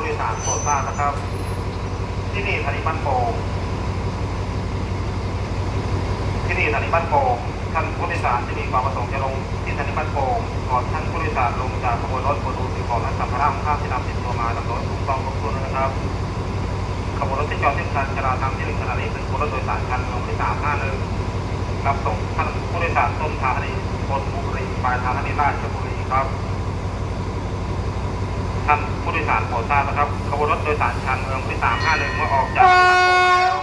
ู้โดยสารโปรดทราบนะครับ ที่นี่สถานีบ้านโป่งที่นี่สถานีบ้านโป่งท่านผู้โดยสารที่มีความประสงค์จะลงที่สถานีบ้านโป่งก่อนท่านผู้โดยสารลงจากขบวนรถบนดูสิ่งของและสัมภาระข้ามที่นำติดตัวมาดำเนินถูกต้องครบถ้วนนะครับขบวนรถที่จอดที่การจราจรที่หนึ่งขณะนี้เป็นขบวนรถโดยสารคันลงที่สามห้าหนึ่งรับส่งท่านผู้โดยสารต้นทางธนีบนบุรีปลายทางธานีราชบุรีครับ ท่านผู้โดยสารโปรดทราบนะครับขบวนรถโดยสารชานเมืองที่สามห้าหนึ่งเมื่อออกจากสถานีแล้ว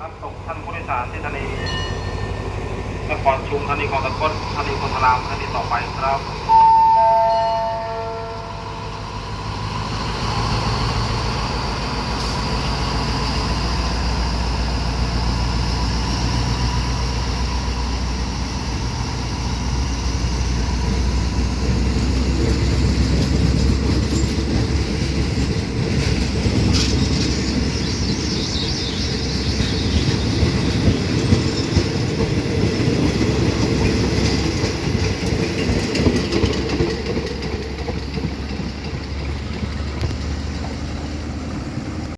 รับส่งท่านผู้โดยสารที่สถานีนครชุมสถานีของตะกดธานีโพธารามธานีต่อไปครับ